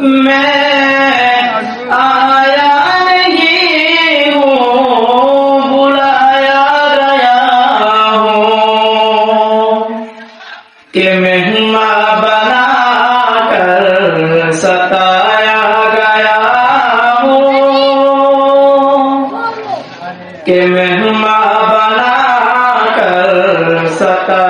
میں آیا نہیں ہوں، بلایا گیا ہوں کہ مہمان بنا کر ستایا گیا ہوں۔ کہ مہمان بنا کر ستایا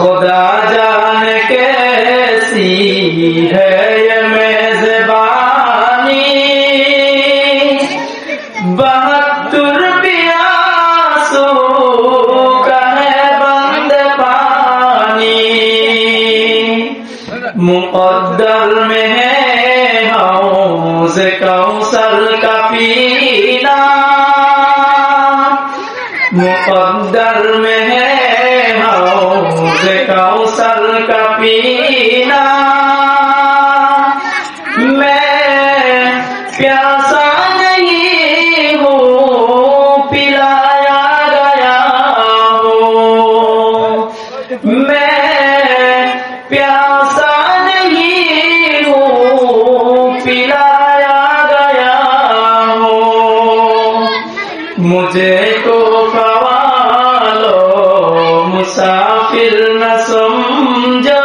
خدا جان کیسی ہے یہ میزبانی؟ بہتر پیاسو کا ہے بند پانی۔ مقدر میں ہے حوض کوثر کا پینا۔ مقدر میں ہے حوض کوثر کا پینا۔ میں پیاسا نہیں ہوں، پلایا گیا ہوں۔ میں پیاسا نہیں ہوں، پلایا گیا ہوں۔ مجھے تو مسافر نہ سمجھو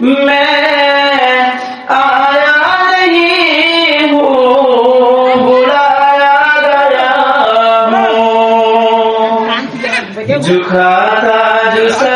میں آیا نہیں ہوں بلایا گیا ہوں۔ جھکاتا جو سر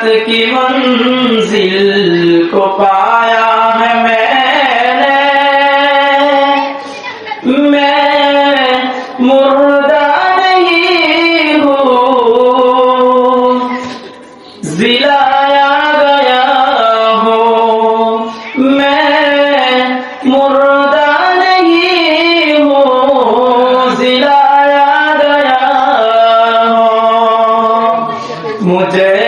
شہادت کی منزل کو پایا ہے میں نے۔ میں مردہ نہیں ہوں۔ ضلایا گیا ہوں۔ میں مردہ نہیں ہوں۔ ضلایا گیا ہوں۔ مجھے